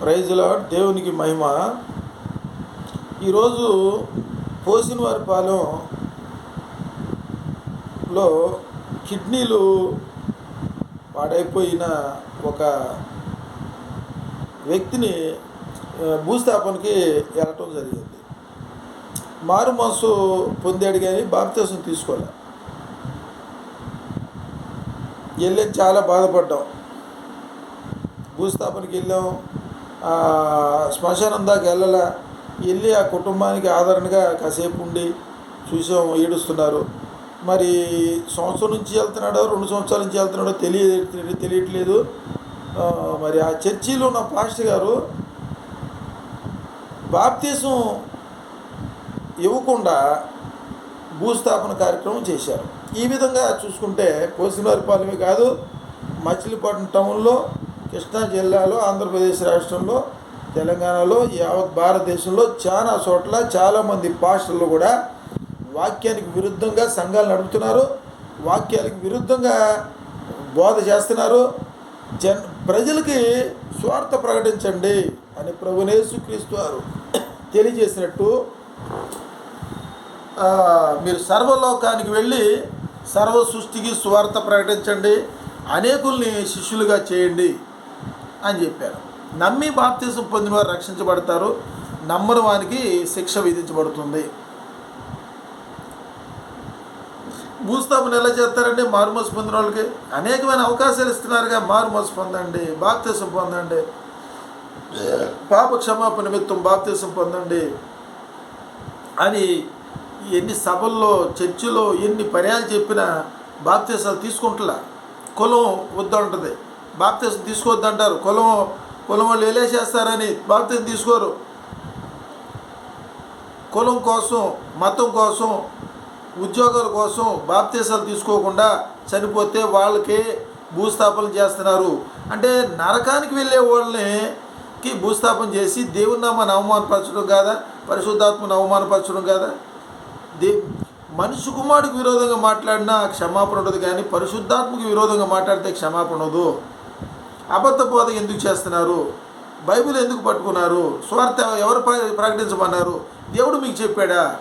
ప్రైజ్లో దేవునికి మహిమ. ఈరోజు పోసినవారి పాలెంలో కిడ్నీలు పాడైపోయిన ఒక వ్యక్తిని భూస్థాపనకి వెళ్ళటం జరిగింది. మారు మనసు పొందాడు కానీ బాప్తీసం తీసుకోలే. వెళ్ళి చాలా బాధపడ్డాం. భూస్థాపనకి వెళ్ళాం. శ్మశానం దాకా వెళ్ళలే. వెళ్ళి ఆ కుటుంబానికి ఆదరణగా కాసేపు ఉండి చూసాం ఏడుస్తున్నారు. మరి సంవత్సరం నుంచి వెళ్తున్నాడో రెండు సంవత్సరాల నుంచి వెళ్తున్నాడో తెలియ తెలియట్లేదు. మరి ఆ చర్చిలో ఉన్న పాస్టర్ గారు బాప్తీసం ఇవ్వకుండా భూస్థాపన కార్యక్రమం చేశారు. ఈ విధంగా చూసుకుంటే కోసినవారిపాలెమే కాదు మచిలీపట్నం టౌన్లో కృష్ణా జిల్లాలో ఆంధ్రప్రదేశ్ రాష్ట్రంలో తెలంగాణలో యావత్ భారతదేశంలో చాలా చోట్ల చాలామంది పాస్టర్లు కూడా వాక్యానికి విరుద్ధంగా సంఘాలు నడుపుతున్నారు. వాక్యానికి విరుద్ధంగా బోధ చేస్తున్నారు. జన్ ప్రజలకి స్వార్థ ప్రకటించండి అని ప్రభునేసుక్రీస్తు వారు తెలియజేసినట్టు మీరు సర్వలోకానికి వెళ్ళి సర్వ సృష్టికి స్వార్థ ప్రకటించండి. అనేకుల్ని శిష్యులుగా చేయండి. అని చెప్పారు. నమ్మి బాప్తీసం పొందిన వారు రక్షించబడతారు. నమ్మని వానికి శిక్ష విధించబడుతుంది. భూస్థాపన ఎలా చేస్తారండి? మారుమోసు పొందిన వాళ్ళకి అనేకమైన అవకాశాలు ఇస్తున్నారుగా మారుమోసు పొందండి బాప్తీసం పొందండి. పాప క్షమాపణ నిమిత్తం బాప్తీసం పొందండి అని ఎన్ని సభల్లో చర్చిలో ఎన్ని పర్యాలు చెప్పినా బాప్తీసాలు తీసుకుంటలా. కులం వద్ద ఉంటుంది బాప్తీసం తీసుకోవద్దంటారు. కులం కులం వాళ్ళు వెళ్ళేసేస్తారని బాప్తీసం తీసుకోరు. కులం కోసం మతం కోసం ఉద్యోగాల కోసం బాప్తీసాలు తీసుకోకుండా చనిపోతే వాళ్ళకి భూస్థాపన చేస్తున్నారు. అంటే నరకానికి వెళ్ళే వాళ్ళని కి భూస్థాపన చేసి దేవుని నామాన్ని అవమానపరచడం కాదా? పరిశుద్ధాత్మను అవమానపరచడం కాదా? దే మనిషి కుమారుడికి విరోధంగా మాట్లాడినా క్షమాపణ ఉండదు కానీ పరిశుద్ధాత్మకు విరోధంగా మాట్లాడితే క్షమాపణ ఉండదు. అబద్ధ బోధ ఎందుకు చేస్తున్నారు? బైబిల్ ఎందుకు పట్టుకున్నారు? స్వార్థ ఎవరు ప్ర- ప్రకటించమన్నారు? దేవుడు మీకు చెప్పాడా?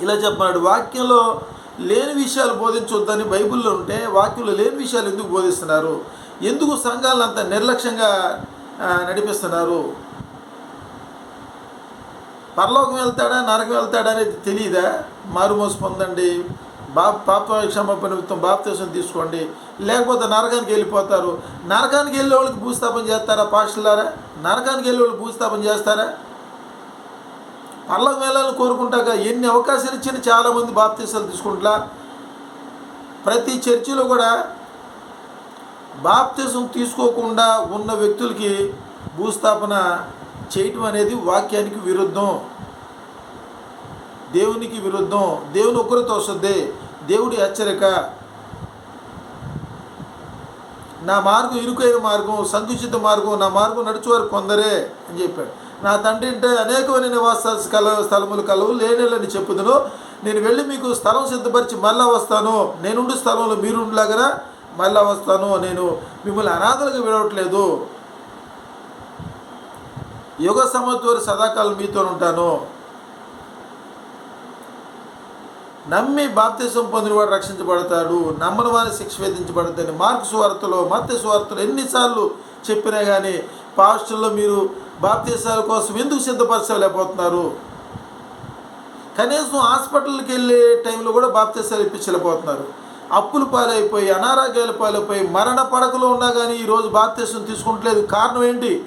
ఇలా చెప్పన్నాడు వాక్యంలో లేని విషయాలు బోధించొద్దని బైబిల్లో ఉంటే వాక్యంలో లేని విషయాలు ఎందుకు బోధిస్తున్నారు? ఎందుకు సంఘాలను అంత నిర్లక్ష్యంగా నడిపిస్తున్నారు? పరలోకం వెళ్తాడా నరకం వెళ్తాడా అనేది తెలియదా మారుమోసు పొందండి. బా పాప క్షమాపణ నిమిత్తం బాప్తీసం తీసుకోండి. లేకపోతే నరకానికి వెళ్ళిపోతారు. నరకానికి వెళ్ళే వాళ్ళకి భూస్థాపన చేస్తారా పాస్టర్లారా? నరకానికి వెళ్ళే వాళ్ళు భూస్థాపన చేస్తారా? పర్లకు వెళ్ళాలని కోరుకుంటాక ఎన్ని అవకాశాలు ఇచ్చినా చాలామంది బాప్తీసాలు తీసుకుంటా ప్రతి చర్చిలో కూడా బాప్తీసం తీసుకోకుండా ఉన్న వ్యక్తులకి భూస్థాపన చేయటం అనేది వాక్యానికి విరుద్ధం. దేవునికి విరుద్ధం. దేవుని ఒకరితో వస్తుంది. దేవుడి హెచ్చరిక. నా మార్గం ఇరుకైన మార్గం సంకుచిత మార్గం నా మార్గం నడిచేవారు కొందరే అని చెప్పాడు. నా తండ్రి అంటే అనేకమైన నివాస కల స్థలములు కలవు లేనేలని చెప్పుదును. నేను వెళ్ళి మీకు స్థలం సిద్ధపరిచి మళ్ళా వస్తాను. నేనుండి స్థలంలో మీరుండలాగరా మళ్ళా వస్తాను. నేను మిమ్మల్ని అనాథలకు విడవట్లేదు. యుగ సమత్వరు సదాకాలం మీతో ఉంటాను నమ్మి బాప్తిసం పొందినవాడు రక్షించబడతాడు నమ్మని వారి శిక్ష విధించబడతాడు మార్క్ సువార్తలో మత్స్య సువార్తలో ఎన్నిసార్లు చెప్పినా కానీ పాస్టల్లో మీరు బాప్తీసాల కోసం ఎందుకు సిద్ధపరచలేకపోతున్నారు? కనీసం హాస్పిటల్కి వెళ్ళే టైంలో కూడా బాప్తీసాలు ఇప్పించలేకపోతున్నారు. అప్పులు పాలైపోయి అనారోగ్యాల పాలైపోయి మరణ పడకలో ఉన్నా కానీ ఈరోజు బాప్తీసం తీసుకుంటలేదు. కారణం ఏంటి?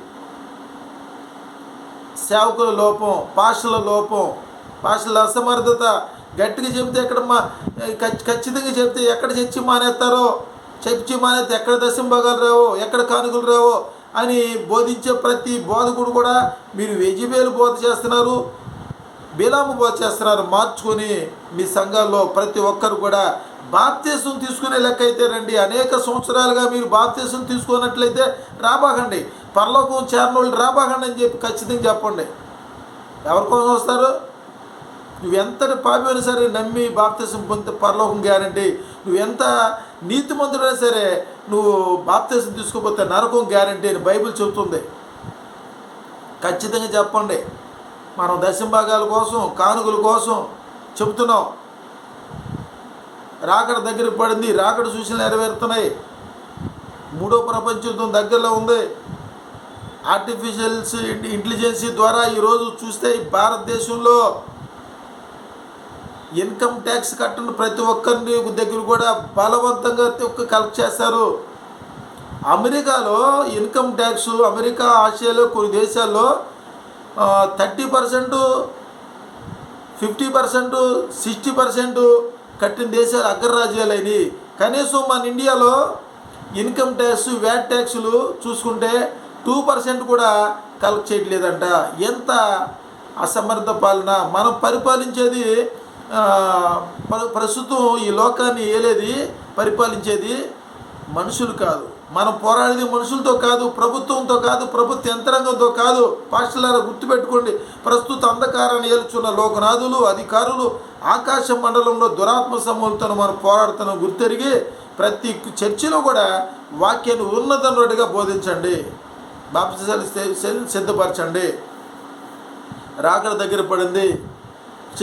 సేవకుల లోపం పాషల లోపం పాషల అసమర్థత గట్టిగా చెబితే ఎక్కడ మా ఖచ్చితంగా చెప్తే ఎక్కడ చర్చి మానేస్తారో చర్చి మానేస్తే ఎక్కడ దశంభాగాలు రావో ఎక్కడ కానుకలు రావో అని బోధించే ప్రతి బోధకుడు కూడా మీరు వెజిబేలు బోధ చేస్తున్నారు బిలాము బోధ చేస్తున్నారు. మార్చుకొని మీ సంఘాల్లో ప్రతి ఒక్కరు కూడా బాప్తీసం తీసుకునే లెక్క అయితే రండి. అనేక సంవత్సరాలుగా మీరు బాప్తీసం తీసుకున్నట్లయితే రాబాకండి. పర్లోకం చేరిన రాబాకండి అని చెప్పి ఖచ్చితంగా చెప్పండి. ఎవరి కోసం వస్తారు? నువ్వెంతటి పాపైనా సరే నమ్మి బాప్తీసం పొందితే పరలోకం గ్యారంటీ. నువ్వెంత నీతిమంతుడైనా సరే నువ్వు బాప్తీసం తీసుకోపోతే నరకం గ్యారంటీ అని బైబిల్ చెబుతుంది. ఖచ్చితంగా చెప్పండి. మనం దశంభాగాల కోసం కానుకల కోసం చెబుతున్నాం. రాకడ దగ్గర పడింది. రాకడ సూచనలు నెరవేరుతున్నాయి. మూడో ప్రపంచ యుద్ధం దగ్గరలో ఉంది. ఆర్టిఫిషియల్స్ ఇంటెలిజెన్సీ ద్వారా ఈరోజు చూస్తే భారతదేశంలో ఇన్కమ్ ట్యాక్స్ కట్టని ప్రతి ఒక్కరిని దగ్గర కూడా బలవంతంగా కలెక్ట్ చేస్తారు అమెరికాలో ఇన్కమ్ ట్యాక్స్ అమెరికా ఆసియాలో కొన్ని దేశాల్లో thirty percent fifty percent sixty percent కట్టిన దేశాలు అగ్రరాజ్యాలైనవి. కనీసం మన ఇండియాలో ఇన్కమ్ ట్యాక్స్ వ్యాట్ ట్యాక్స్లు చూసుకుంటే టూ పర్సెంట్ కూడా కలెక్ట్ చేయట్లేదంట. ఎంత అసమర్థ పాలన? మనం పరిపాలించేది ప్రస్తుతం ఈ లోకాన్ని ఏలేది పరిపాలించేది మనుషులు కాదు. మనం పోరాడేది మనుషులతో కాదు ప్రభుత్వంతో కాదు ప్రభుత్వ యంత్రాంగంతో కాదు. పాస్టలారా గుర్తుపెట్టుకోండి ప్రస్తుత అంధకారాన్ని ఏల్చున్న లోకనాథులు అధికారులు ఆకాశ మండలంలో దురాత్మ సమూలతో మనం పోరాడుతున్న గుర్తెరిగి ప్రతి చర్చిలో కూడా వాక్యాన్ని ఉన్నతనుడిగా బోధించండి. బాప్తిసాలు సిద్ధపరచండి. రాకడ దగ్గర పడింది.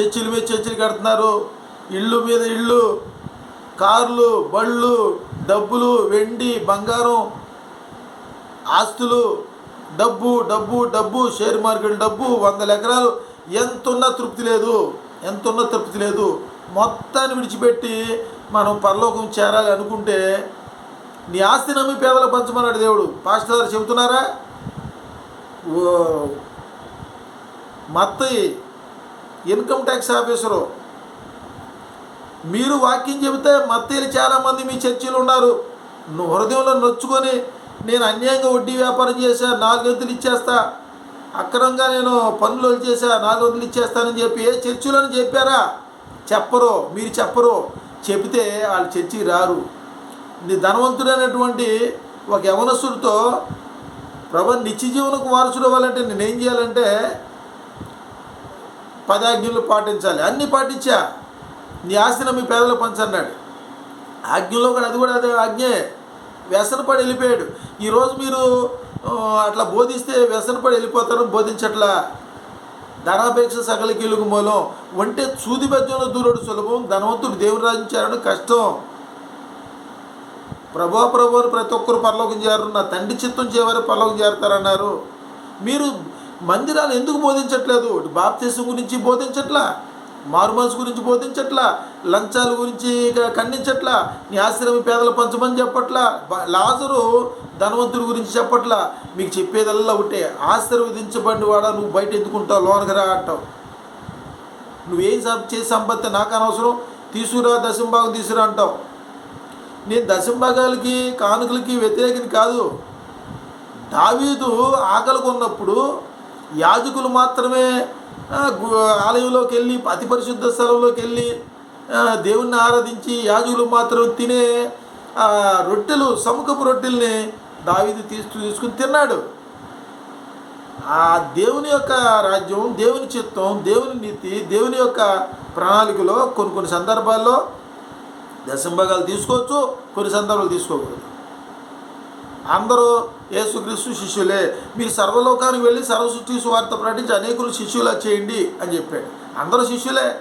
చర్చిల మీద చర్చిలు కడుతున్నారు. ఇళ్ళు మీద ఇళ్ళు కార్లు బళ్ళు డబ్బులు వెండి బంగారం ఆస్తులు డబ్బు డబ్బు డబ్బు షేర్ మార్కెట్ డబ్బు వందల ఎకరాలు. ఎంతున్నా తృప్తి లేదు. ఎంతున్నా తృప్తి లేదు. మొత్తాన్ని విడిచిపెట్టి మనం పరలోకం చేరాలి అనుకుంటే నీ ఆస్తి నమ్మి పేదలు పంచమన్నాడు దేవుడు. పాస్టర్ గారు చెబుతున్నారా? మత్తయి ఇన్కమ్ ట్యాక్స్ ఆఫీసరు. మీరు వాక్యం చెబితే మత్తీలు చాలామంది మీ చర్చిలు ఉన్నారు. నువ్వు హృదయంలో నొచ్చుకొని నేను అన్యాయంగా వడ్డీ వ్యాపారం చేశా నాలుగు వందలు ఇచ్చేస్తా అక్రమంగా నేను పనులు చేశా నాలుగు వందలు ఇచ్చేస్తానని చెప్పి ఏ చర్చిలోని చెప్పారా? చెప్పరు. మీరు చెప్పరు. చెబితే వాళ్ళు చర్చి రారు. నీ ధనవంతుడైనటువంటి ఒక యవనస్తుడితో ప్రభ నిత్య జీవనకు వారసుడు అవ్వాలంటే నేనేం చేయాలంటే పదాజ్ఞలు పాటించాలి. అన్నీ పాటించా. నీ ఆస్తిని మీ పేదలు పంచన్నాడు. ఆజ్ఞలో కూడా అది కూడా అదే ఆజ్ఞే. వ్యసనపడి వెళ్ళిపోయాడు. ఈరోజు మీరు అట్లా బోధిస్తే వ్యసనపడి వెళ్ళిపోతారు బోధించట్లా. ధనాపేక్ష సకల కీలుగు మూలం. ఒంటే సూది బెజ్జంలో దూరుడు సులభం ధనవంతుడు దేవుని రాజించారని కష్టం. ప్రభా ప్రభు ప్రతి ఒక్కరు పరలోకం చేరు నా తండ్రి చిత్తం చేయవారు పరలోకం చేరుతారన్నారు. మీరు మందిరాలు ఎందుకు బోధించట్లేదు? బాప్తీసు గురించి బోధించట్లా? మారుమనసు గురించి బోధించట్లా? లంచాల గురించి ఖండించట్లా? నీ ఆశ్రమ పేదలు పంచమని చెప్పట్లా? బ- లాజరు ధనవంతుడి గురించి చెప్పట్లా? మీకు చెప్పేదల్లా ఒకటే ఆశీర్వదించబడి వాడా నువ్వు బయట ఎందుకుంటావు లోనకి రా అంటావు. నువ్వేం సం- చేసి సంపత్తి నాకు అనవసరం తీసుకురా దశంభాగం తీసుకురా అంటావు. నేను దశంభాగాలకి కానుకలకి వ్యతిరేకిని కాదు. దావీదు ఆకలికి ఉన్నప్పుడు యాజకులు మాత్రమే ఆలయంలోకి వెళ్ళి అతి పరిశుద్ధ స్థలంలోకి వెళ్ళి దేవుణ్ణి ఆరాధించి యాజకులు మాత్రం తినే రొట్టెలు సముఖపు రొట్టెల్ని దావీదు తీసుకు తీసుకుని తిన్నాడు. ఆ దేవుని యొక్క రాజ్యం దేవుని చిత్తం దేవుని నీతి దేవుని యొక్క ప్రణాళికలో కొన్ని కొన్ని సందర్భాల్లో దశంభాగాలు తీసుకోవచ్చు కొన్ని సందర్భాలు తీసుకోకూడదు. అందరూ యేసుక్రీస్తు శిష్యులే. మీరు సర్వలోకానికి వెళ్ళి సర్వసృష్టి సువార్త ప్రకటించి అనేకులు శిష్యులా చేయండి అని చెప్పాడు. అందరూ శిష్యులే.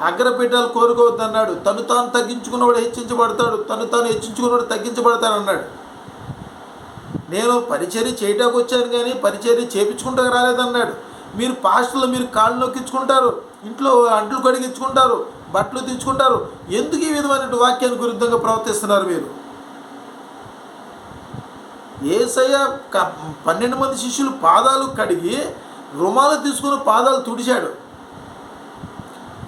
అగ్రపీఠాలు కోరుకోవద్దన్నాడు. తను తాను తగ్గించుకున్నవాడు హెచ్చించబడతాడు. తను తాను హెచ్చించుకున్నవాడు తగ్గించబడతాడు అన్నాడు. నేను పరిచర్య చేయటానికి వచ్చాను కానీ పరిచర్య చేపించుకుంటా రాలేదన్నాడు. మీరు పాస్టర్లు మీరు కాళ్ళు నొక్కించుకుంటారు. ఇంట్లో అంట్లు కడిగించుకుంటారు బట్టలు తెచ్చుకుంటారు ఎందుకు ఈ విధమైన వాక్యానికి విరుద్ధంగా ప్రవర్తిస్తున్నారు మీరు? ఏసయ్య క- పన్నెండు మంది శిష్యులు పాదాలు కడిగి రుమాలు తీసుకుని పాదాలు తుడిచాడు.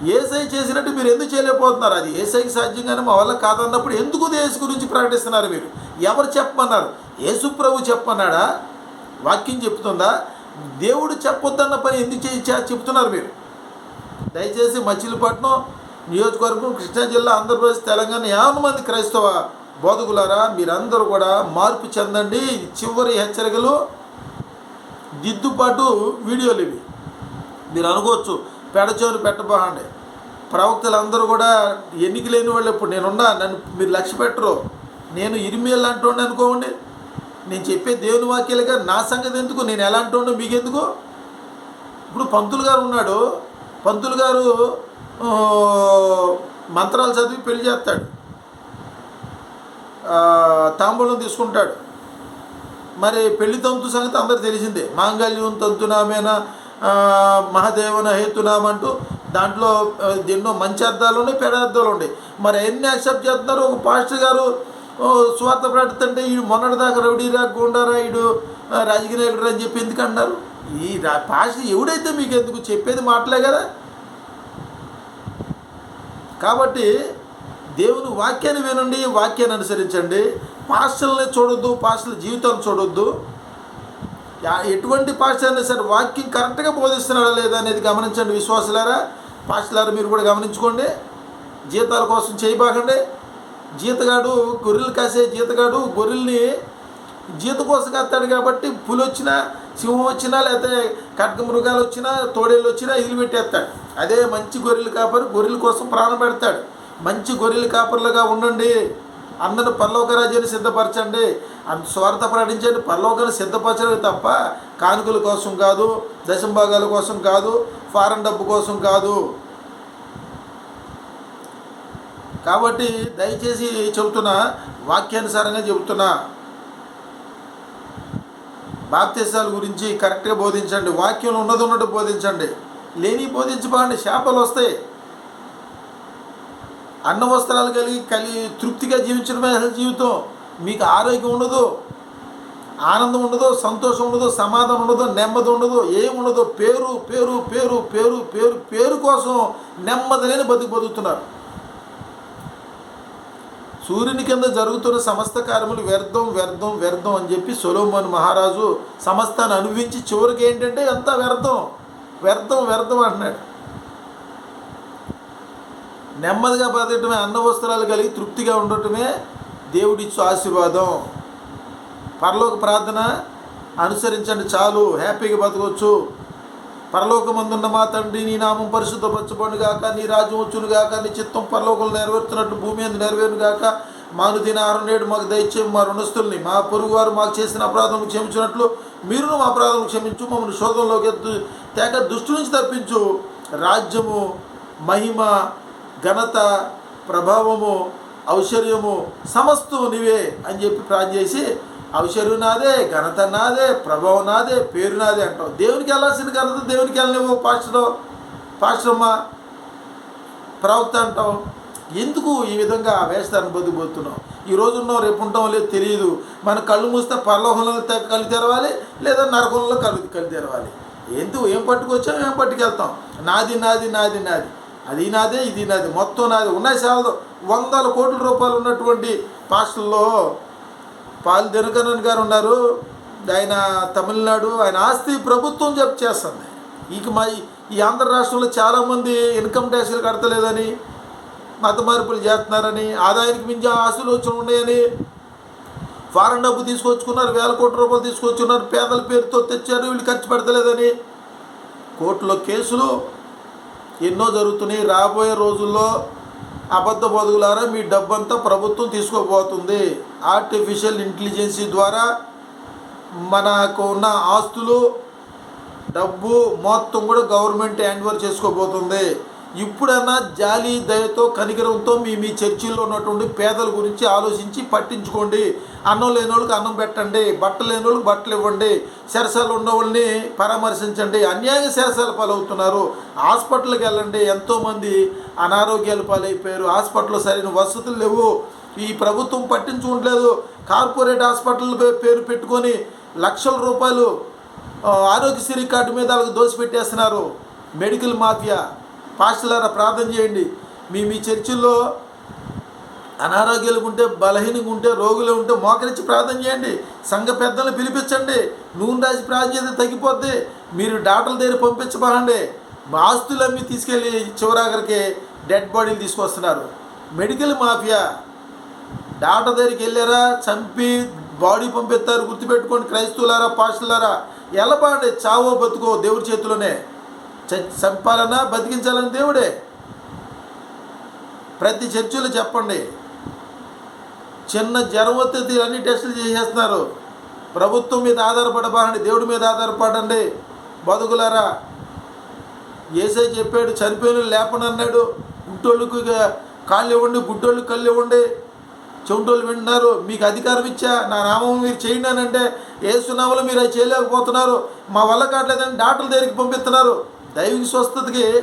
ఏసై చేసినట్టు మీరు ఎందుకు చేయలేకపోతున్నారు? అది ఏసైకి సాధ్యంగానే మా వల్ల కాదన్నప్పుడు ఎందుకు దేశ గురించి ప్రకటిస్తున్నారు మీరు? ఎవరు చెప్పమన్నారు? యేసు ప్రభు చెప్పన్నాడా? వాక్యం చెప్తుందా? దేవుడు చెప్పొద్దన్న పని ఎందుకు చేయి చే- చెప్తున్నారు మీరు? దయచేసి మచిలీపట్నం నియోజకవర్గం కృష్ణా జిల్లా ఆంధ్రప్రదేశ్ తెలంగాణ యాభై మంది క్రైస్తవ బోధకులారా మీరందరూ కూడా మార్పు చెందండి. చివరి హెచ్చరికలు దిద్దుబాటు వీడియోలు ఇవి. మీరు అనుకోవచ్చు పెడచోరు పెట్టబోకండి ప్రవక్తలందరూ కూడా ఎన్నిక లేని వాళ్ళు ఇప్పుడు నేనున్నా నన్ను మీరు లక్ష్య పెట్టరు. నేను ఇరిమేల్ అంటుండే అనుకోండి. నేను చెప్పే దేవుని వాక్యాలుగా నా సంగతి ఎందుకు? నేను ఎలా అంటుండో మీకెందుకు? ఇప్పుడు పంతులు గారు ఉన్నాడు. పంతులు గారు మంత్రాలు చదివి పెళ్ళి చేస్తాడు. తాంబూలం తీసుకుంటాడు. మరి పెళ్ళి తంతు సంగతి అందరు తెలిసిందే. మాంగళ్యం తంతునామేన మహాదేవన హేతునామంటూ దాంట్లో ఎన్నో మంచి అర్థాలు ఉన్నాయి పెడ అర్థాలు ఉన్నాయి. మరి ఎన్ని యాక్సెప్ట్ చేస్తున్నారు? ఒక పాస్టర్ గారు స్వార్థ ప్రకటిస్తుంటే ఈ మొన్నటిదాకా రౌడీరా గుండారా ఈడు రాజకీయ నాయకుడు అని చెప్పి ఎందుకు అన్నారు ఈ పాస్టర్ ఎవడైతే మీకు ఎందుకు చెప్పేది మాటలే కదా? కాబట్టి దేవుని వాక్యాన్ని వినండి వాక్యాన్ని అనుసరించండి. పాస్టల్ని చూడొద్దు పాస్టల్ జీవితాన్ని చూడొద్దు. యా- ఎటువంటి పాస్టర్ అయినా సరే వాక్యం కరెక్ట్గా బోధిస్తున్నాడా లేదా అనేది గమనించండి విశ్వాసులారా. పాస్టలారా మీరు కూడా గమనించుకోండి. జీతాల కోసం చేయబాకండి జీతగాడు గొర్రెలు కాసే జీతగాడు గొర్రెల్ని జీత కోసం కాస్తాడు కాబట్టి పులి వచ్చినా సింహం వచ్చినా లేకపోతే కట్క మృగాలు వచ్చినా తోడేళ్ళు వచ్చినా ఇల్లు పెట్టేస్తాడు. అదే మంచి గొర్రెలు కాబట్టి గొర్రెల కోసం ప్రాణం పెడతాడు. మంచి గొర్రెలు కాపర్లుగా ఉండండి. అందరూ పరలోక రాజ్యాన్ని సిద్ధపరచండి. అంత స్వార్థ ప్రకటించండి పరలోకాన్ని సిద్ధపరచడం తప్ప కానుకల కోసం కాదు దశంభాగాల కోసం కాదు ఫారెన్ డబ్బు కోసం కాదు. కాబట్టి దయచేసి చెబుతున్నా వాక్యానుసారంగా చెబుతున్నా. బాప్తీసాల గురించి కరెక్ట్గా బోధించండి. వాక్యంలో ఉన్నది ఉన్నట్టు బోధించండి. లేని బోధించబాండి శాపలు వస్తాయి. అన్న వస్త్రాలు కలిగి కలిగి తృప్తిగా జీవించడమే అసలు జీవితం. మీకు ఆరోగ్యం ఉండదు ఆనందం ఉండదు సంతోషం ఉండదు సమాధానం ఉండదు నెమ్మది ఉండదు ఏముండదు పేరు పేరు పేరు పేరు పేరు పేరు కోసం నెమ్మది లేని బతుకు బతుకుతున్నారు. సూర్యుని కింద జరుగుతున్న సమస్త కార్యములు వ్యర్థం వ్యర్థం వ్యర్థం అని చెప్పి సొలోమోన్ మహారాజు సమస్తాన్ని అనుభవించి చివరికి ఏంటంటే అంతా వ్యర్థం. వ్యర్థం వ్యర్థం అంటున్నాడు. నెమ్మదిగా బతకటమే అన్న వస్త్రాలు కలిగి తృప్తిగా ఉండటమే దేవుడిచ్చు ఆశీర్వాదం. పరలోక ప్రార్థన అనుసరించండి చాలు హ్యాపీగా బతకవచ్చు పరలోకమందున్న మా తండ్రి నీ నామం పరిశుద్ధపరచబడి గాక నీ రాజ్యం వచ్చును గాక నీ చిత్తం పరలోకంలో నెరవేర్చినట్టు భూమి మీద నెరవేరును గాక మాను దిన ఆరు నేడు మాకు దయచేయం మా రుణస్తుల్ని మా పొరుగు వారు మాకు చేసిన అపరాధం క్షమించినట్లు మీరును మా అపరాధం క్షమించు మమ్మల్ని శోధంలోకి ఎత్తు తేక దుష్టు నుంచి తప్పించు. రాజ్యము మహిమ ఘనత ప్రభావము ఔశ్వర్యము సమస్తము నీవే అని చెప్పి ప్రార్థన చేసి ఔశ్వర్యం నాదే ఘనత నాదే ప్రభావం నాదే పేరు నాదే అంటావు దేవునికి వెళ్ళాల్సిన ఘనత దేవునికి వెళ్ళలేవు పాస్టర్ పాస్టర్మ్మ ప్రవక్త అంటావు ఎందుకు ఈ విధంగా ఆ బతికిపోతున్నావు? ఈ రోజు రేపు ఉంటాం లేదు తెలియదు. మన కళ్ళు మూస్తే పరలోకంలో కళ్ళు తెరవాలి లేదా నరకంలో కళ్ళు కళ్ళు తెరవాలి. ఎందుకు? ఏం పట్టుకొచ్చాం ఏం పట్టుకెళ్తాం? నాది నాది నాది నాది. అది నాదే ఇది నాది మొత్తం నాది. ఉన్నాయి సేవలు వందల కోట్ల రూపాయలు ఉన్నటువంటి పాస్టల్లో పాల్ దెనుకనన్ గారు ఉన్నారు. ఆయన తమిళనాడు ఆయన ఆస్తి ప్రభుత్వం జప్ చేస్తుంది. ఇక మా ఈ- ఆంధ్ర రాష్ట్రంలో చాలామంది ఇన్కమ్ ట్యాక్స్లు కడతలేదని మత మార్పులు చేస్తున్నారని ఆదాయానికి మించి ఆస్తులు వచ్చి ఉన్నాయని ఫారెన్ డబ్బు తీసుకొచ్చుకున్నారు వేల కోట్ల రూపాయలు తీసుకొచ్చుకున్నారు పేదల పేరుతో తెచ్చారు వీళ్ళు ఖర్చు పెడతలేదని. కోర్టులో కేసులు ఎన్నో జరుగుతున్నాయి. రాబోయే రోజుల్లో అబద్ధ బదుగులారా మీ డబ్బంతా ప్రభుత్వం తీసుకోబోతుంది. ఆర్టిఫిషియల్ ఇంటెలిజెన్సీ ద్వారా మనకు ఉన్న ఆస్తులు డబ్బు మొత్తం కూడా గవర్నమెంట్ హ్యాండ్ ఓవర్ చేసుకోబోతుంది. ఇప్పుడైనా జాలి దయతో కనికరంతో మీ మీ చర్చిల్లో ఉన్నటువంటి పేదల గురించి ఆలోచించి పట్టించుకోండి. అన్నం లేని వాళ్ళకి అన్నం పెట్టండి బట్టలు లేని వాళ్ళకి బట్టలు ఇవ్వండి సెరసాలు ఉన్న వాళ్ళని పరామర్శించండి. అన్యాయంగా సెరసాల పాలవుతున్నారు. హాస్పిటల్కి వెళ్ళండి. ఎంతోమంది అనారోగ్యాలు పాలైపోయారు. హాస్పిటల్లో సరైన వసతులు లేవు. ఈ ప్రభుత్వం పట్టించుకోవట్లేదు కార్పొరేట్ హాస్పిటల్ పేరు పెట్టుకొని లక్షల రూపాయలు ఆరోగ్యశ్రీ కార్డు మీద వాళ్ళకి దోసిపెట్టేస్తున్నారు మెడికల్ మాఫియా. పాస్టలారా ప్రార్థన చేయండి. మీ మీ చర్చిల్లో అనారోగ్యాలు ఉంటే బలహీనంగా ఉంటే రోగులు ఉంటే మోకరించి ప్రార్థన చేయండి. సంఘ పెద్దలను పిలిపించండి. నూనె రాసి ప్రార్థన చేస్తే తగ్గిపోద్ది. మీరు డాక్టర్ల దగ్గర పంపించబడండి. మా ఆస్తులు అమ్మి తీసుకెళ్ళి చివరాఖరికి డెడ్ బాడీలు తీసుకొస్తున్నారు. Medical mafia. డాక్టర్ దగ్గరికి వెళ్ళారా? చంపి బాడీ పంపిస్తారు. గుర్తుపెట్టుకోండి క్రైస్తవులారా పాస్టులారా. ఎలబాండి చావో బతుకో దేవుడి చేతిలోనే. చంపాలన్నా బతికించాలని దేవుడే. ప్రతి చర్చిలో చెప్పండి. చిన్న జ్వరం వస్తే అన్ని టెస్టులు చేసేస్తున్నారు. ప్రభుత్వం మీద ఆధారపడబాకండి దేవుడి మీద ఆధారపడండి. బతుకులారా ఏసే చెప్పాడు చనిపోయిన లేపనన్నాడు గుట్టోళ్ళకు కాళ్ళు ఇవ్వండి గుడ్డోళ్ళు కళ్ళు ఇవ్వండి. చెవిటోళ్ళు వింటున్నారు మీకు అధికారం ఇచ్చా నా నామం మీరు చేయండి అని అంటే ఏ సునామలు మీరు అది చేయలేకపోతున్నారు. మా వల్ల కావట్లేదని డాక్టర్ల దగ్గరికి పంపిస్తున్నారు. దైవిక స్వస్థతకి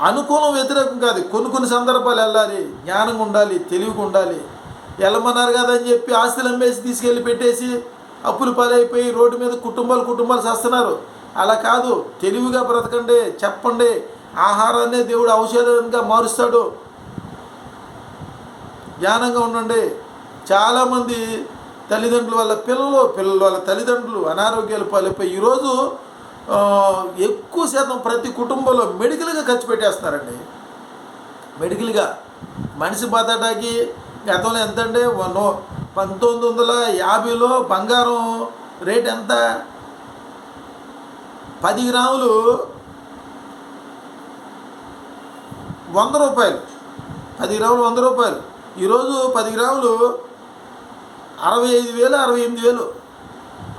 అనుకూలం వ్యతిరేకం కాదు. కొన్ని కొన్ని సందర్భాలు వెళ్ళాలి జ్ఞానంగా ఉండాలి తెలివిగా ఉండాలి. వెళ్ళమన్నారు కదా అని చెప్పి ఆస్తులు అమ్మేసి తీసుకెళ్ళి పెట్టేసి అప్పులు పాలైపోయి రోడ్డు మీద కుటుంబాలు కుటుంబాలు చేస్తున్నారు. అలా కాదు. తెలివిగా బ్రతకండి చెప్పండి. ఆహారాన్ని దేవుడు ఔషధంగా మారుస్తాడు. జ్ఞానంగా ఉండండి. చాలామంది తల్లిదండ్రుల వల్ల పిల్లలు పిల్లల వల్ల తల్లిదండ్రులు అనారోగ్యాలు పాలైపోయి ఈరోజు ఎక్కువ శాతం ప్రతి కుటుంబంలో మెడికల్గా ఖర్చు పెట్టేస్తున్నారండి. మెడికల్గా మనిషి బతటాకి గతంలో ఎంత అంటే నో పంతొమ్మిది వందల యాభైలో బంగారం రేట్ ఎంత? పది గ్రాములు వంద రూపాయలు. పది గ్రాములు వంద రూపాయలు. ఈరోజు పది గ్రాములు అరవై ఐదు వేలు అరవై ఎనిమిది వేలు.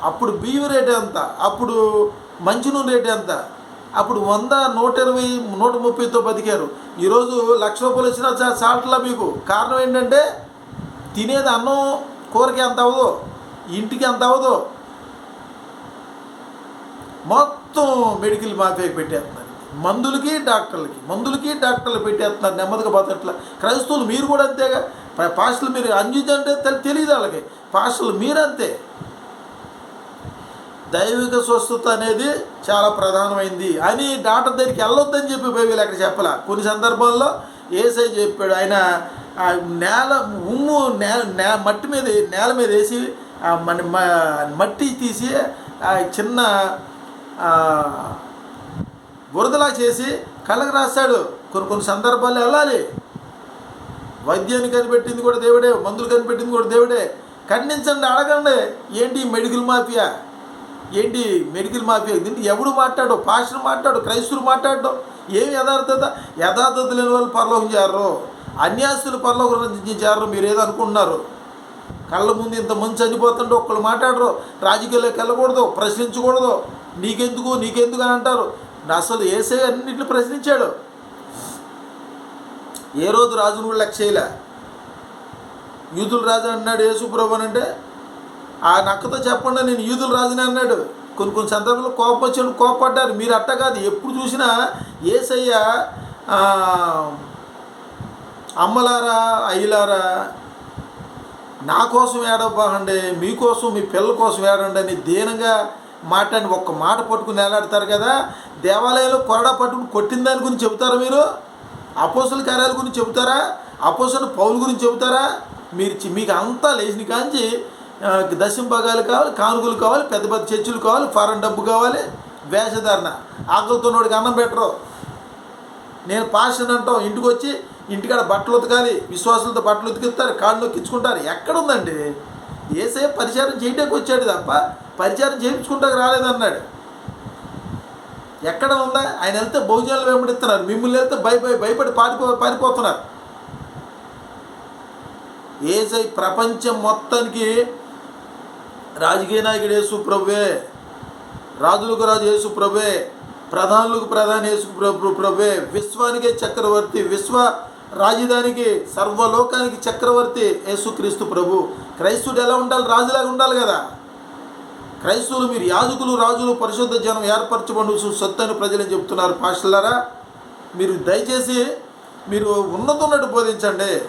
అప్పుడు బియ్యం రేట్ ఎంత? అప్పుడు మంచి నూనె రేట్ ఎంత? అప్పుడు వంద నూట ఇరవై నూట ముప్పైతో బతికారు. ఈరోజు లక్ష రూపాయలు వచ్చినా చా- చాలట్లా మీకు? కారణం ఏంటంటే తినేది అన్నం కూరకి ఎంత అవ్వదు? ఇంటికి ఎంత అవ్వదు? మొత్తం మెడికల్ మాఫియాకి పెట్టేస్తున్నారు. మందులకి డాక్టర్లకి. మందులకి డాక్టర్లు పెట్టేస్తున్నారు. నెమ్మదిగా బతట్ల క్రైస్తవులు మీరు కూడా అంతేగా? పా- పాస్టర్లు మీరు అంజుది అంటే తెలియదు వాళ్ళకి. పాస్టర్లు మీరంతే. దైవిక స్వస్థత అనేది చాలా ప్రధానమైంది. అని డాక్టర్ దగ్గరికి వెళ్ళొద్దని చెప్పి బైబిల్ అక్కడ చెప్పాల? కొన్ని సందర్భాల్లో ఏసై చెప్పాడు ఆయన నేల ఉమ్ము నేల నే మట్టి మీద నేల మీద వేసి మన మ- మట్టి తీసి ఆ చిన్న బురదలా చేసి కళ్ళకు రాస్తాడు. కొన్ని కొన్ని సందర్భాల్లో వెళ్ళాలి. వైద్యాన్ని కనిపెట్టింది కూడా దేవుడే మందులు కనిపెట్టింది కూడా దేవుడే. ఖండించండి అడగండి ఏంటి మెడికల్ మాఫియా? ఏంటి మెడికల్ మాఫియా? దీన్ని ఎవడు మాట్లాడో? పాస్టర్ మాట్లాడు? క్రైస్తులు మాట్లాడడం ఏం యథార్థత? యథార్థత లేని వాళ్ళు పరలోకం చేరరు. అన్యాసులు పరలోకం చేరరు. మీరు ఏదో అనుకుంటున్నారు. కళ్ళ ముందు ఇంతమంది చనిపోతుంటే ఒక్కళ్ళు మాట్లాడరు. రాజకీయాల్లోకి వెళ్ళకూడదు. ప్రశ్నించకూడదు. నీకెందుకు? నీకెందుకు అని అంటారు. అసలు ఏసే అన్నింటిని ప్రశ్నించాడు. ఏ రోజు రాజును కూడా లెక్క చేయలే. యూదుల రాజు అన్నాడు యేసుప్రభు అని అంటే ఆ నక్కతో చెప్పండి నేను యూదులు రాజుని అన్నాడు. కొన్ని కొన్ని సందర్భాల్లో కోపం వచ్చాడు కోపడ్డారు. మీరు అట్ట కాదు. ఎప్పుడు చూసినా ఏసయ్య అమ్మలారా అయ్యలారా నా కోసం ఏడవబాకండి మీకోసం మీ పిల్లల కోసం ఏడండి అని దీనంగా మాట్లాడి ఒక్క మాట పట్టుకుని వేలాడతారు కదా. దేవాలయంలో కొరడా పట్టుకుని కొట్టిన దాని గురించి చెబుతారా మీరు? అపోసల కార్యాల గురించి చెబుతారా? అపోసల పౌల గురించి చెబుతారా? మీరు చి- మీకు అంతా లేచిన కాంచి దశింభగాలు కావాలి కానుకలు కావాలి పెద్ద పెద్ద చర్చిలు కావాలి ఫారెన్ డబ్బు కావాలి వేషధారణ. ఆకలితో నోడికి అన్నం పెట్టరు. నేను పాషన్ అంటాం ఇంటికి వచ్చి ఇంటికాడ బట్టలు ఉతకాలి విశ్వాసులతో బట్టలు ఉతికిస్తారు కాళ్ళు నొక్కించుకుంటారు. ఎక్కడ ఉందండి ఏసే పరిచారం చేయడానికి వచ్చాడు తప్ప పరిచారం చేయించుకుంటానికి రాలేదన్నాడు. ఎక్కడ ఉందా? ఆయన వెళ్తే భోజనాలు వెంబడిస్తున్నారు. మిమ్మల్ని వెళ్తే భయ భయ భయపడి పారిపో పారిపోతున్నారు. ఏసై ప్రపంచం మొత్తానికి రాజకీయ నాయకుడు యేసు ప్రభువే. రాజులకు రాజు యేసు ప్రభే ప్రధానులకు ప్రధాని యేసు ప్రభు ప్రభే విశ్వానికే చక్రవర్తి విశ్వ రాజధానికి సర్వలోకానికి చక్రవర్తి యేసుక్రీస్తు ప్రభు. క్రైస్తుడు ఎలా ఉండాలి? రాజులాగా ఉండాలి కదా. క్రైస్తవులు మీరు యాజకులు రాజులు పరిశుద్ధ జనం ఏర్పరచబడు సొత్తు అని ప్రజలు చెప్తున్నారు. పాస్టర్లారా మీరు దయచేసి మీరు ఉన్నతున్నట్టు బోధించండి.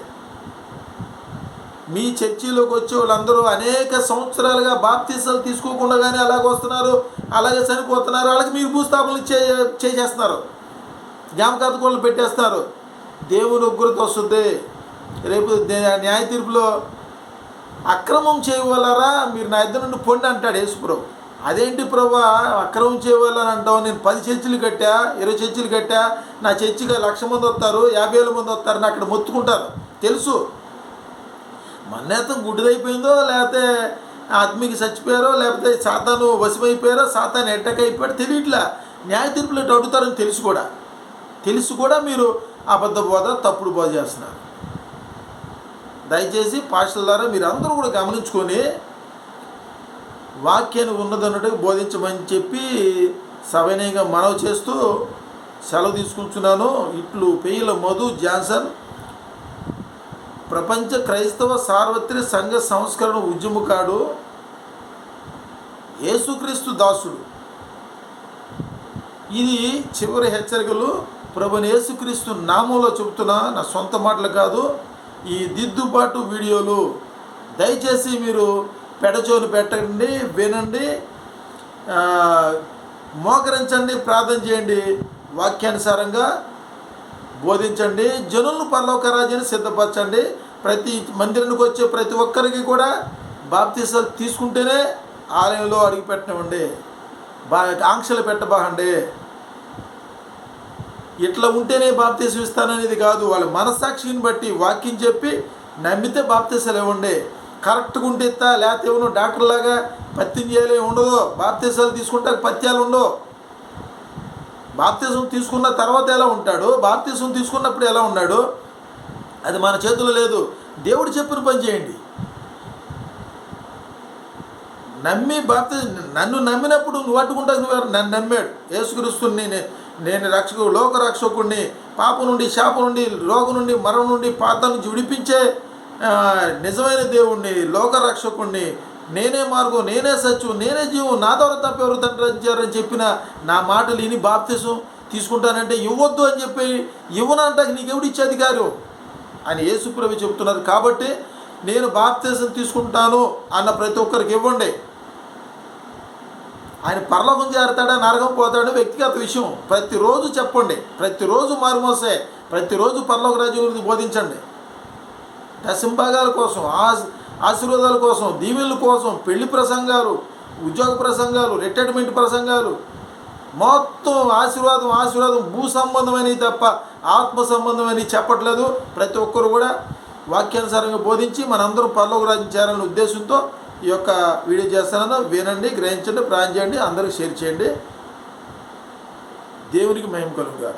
మీ చర్చిలోకి వచ్చే వాళ్ళందరూ అనేక సంవత్సరాలుగా బాప్తీసాలు తీసుకోకుండానే అలాగ వస్తున్నారు అలాగే చనిపోతున్నారు వాళ్ళకి మీరు భూస్థాపనలు చే చేసేస్తున్నారు జ్ఞాపకార్థకోళ్ళు పెట్టేస్తున్నారు. దేవుని ఉగ్రత వస్తుంది. రేపు న్యాయ తీర్పులో అక్రమం చేయవలరా మీరు నా ఇద్దరు నుండి పొండి అంటాడు యేసుప్రభు. అదేంటి ప్రభా? అక్రమం చేయవాలని అంటావు? నేను పది చర్చిలు కట్టా ఇరవై చర్చిలు కట్టా నా చర్చిగా లక్ష మంది వస్తారు యాభై వేల మంది వస్తారు నా అక్కడ మొత్తుకుంటారు. తెలుసు. మన్నేతం గుడ్డిదైపోయిందో లేకపోతే ఆత్మీకి చచ్చిపోయారో లేకపోతే సాతాను వశమైపోయారో సాతాను ఎట్టక అయిపోయారో తెలియట్లా. న్యాయ తీర్పులు ఎట్ట అడుగుతారని తెలుసు కూడా. తెలుసు కూడా మీరు అబద్ధ బోధ తప్పుడు బోధ చేస్తున్నారు. దయచేసి పాస్టల్ ద్వారా మీరు అందరూ కూడా గమనించుకొని వాక్యాన్ని ఉన్నదన్నట్టుగా బోధించమని చెప్పి సవినయంగా మనవి చేస్తూ సెలవు తీసుకుంటున్నాను. ఇట్లు పెయ్యల మధు జాన్సన్. ప్రపంచ క్రైస్తవ సార్వత్రిక సంఘ సంస్కరణ ఉద్యమకాడు యేసుక్రీస్తు దాసుడు. ఇది చివరి హెచ్చరికలు. ప్రభుని యేసుక్రీస్తు నామంలో చెబుతున్నా నా సొంత మాటలు కాదు ఈ దిద్దుబాటు వీడియోలు. దయచేసి మీరు పెడచోలు పెట్టండి వినండి మోకరించండి ప్రార్థన చేయండి వాక్యానుసారంగా. బోధించండి జనులను పరలోక రాజ్యాన్ని సిద్ధపరచండి. ప్రతి మందిరానికి వచ్చే ప్రతి ఒక్కరికి కూడా బాప్తీసాలు తీసుకుంటేనే ఆలయంలో అడిగి పెట్టనివ్వండి. బా ఆంక్షలు పెట్టబాకండి. ఇట్లా ఉంటేనే బాప్తీసం ఇస్తాననేది కాదు. వాళ్ళ మనస్సాక్షిని బట్టి వాక్యం చెప్పి నమ్మితే బాప్తీసాలు ఇవ్వండి. కరెక్ట్గా ఉంటే ఇస్తా లేకపోతే ఇవ్వను డాక్టర్ లాగా పత్యం చేయాలి ఉండదు బాప్తీసాలు తీసుకుంటే పత్యాలు ఉండవు. బాప్తిజం తీసుకున్న తర్వాత ఎలా ఉంటాడు? బాప్తిజం తీసుకున్నప్పుడు ఎలా ఉన్నాడు? అది మన చేతిలో లేదు. దేవుడు చెప్పిన పని చేయండి. నమ్మి బాప్తి నన్ను నమ్మినప్పుడు నువ్వు అట్టుకుంటావు నువ్వు నన్ను నమ్మాడు. యేసుక్రీస్తుని నేను రక్షకు లోక రక్షకుడిని పాప నుండి శాప నుండి రోగం నుండి మరణం నుండి పాత నుంచి విడిపించే నిజమైన దేవుణ్ణి లోక రక్షకుణ్ణి నేనే మార్గం నేనే సత్యం నేనే జీవం నా ద్వారా తప్ప ఎవరు తండ్రి చెప్పిన నా మాటలు విని బాప్తిసం తీసుకుంటానంటే ఇవ్వద్దు అని చెప్పి ఇవ్వనంటాక నీకెవడు ఇచ్చే అధికారం అని యేసుప్రభు చెప్తున్నారు. కాబట్టి నేను బాప్తిసం తీసుకుంటాను అన్న ప్రతి ఒక్కరికి ఇవ్వండి. ఆయన పరలోకం చేరతాడా నరకం పోతాడు? వ్యక్తిగత విషయం. ప్రతిరోజు చెప్పండి. ప్రతిరోజు మారుమోసే ప్రతిరోజు పరలోక రాజ్యం గురించి బోధించండి. దశంభాగాల కోసం ఆ ఆశీర్వాదాల కోసం దీవెనల కోసం పెళ్ళి ప్రసంగాలు ఉద్యోగ ప్రసంగాలు రిటైర్మెంట్ ప్రసంగాలు. మొత్తం ఆశీర్వాదం ఆశీర్వాదం భూ సంబంధమని తప్ప ఆత్మ సంబంధమని చెప్పట్లేదు. ప్రతి ఒక్కరు కూడా వాక్యానుసారంగా బోధించి మనందరం పరలోక రాజించాలనే ఉద్దేశంతో ఈ యొక్క వీడియో చేస్తానన్నా వినండి గ్రహించండి ప్రాణం చేయండి అందరికి షేర్ చేయండి. దేవునికి మహిమ కలుగుగా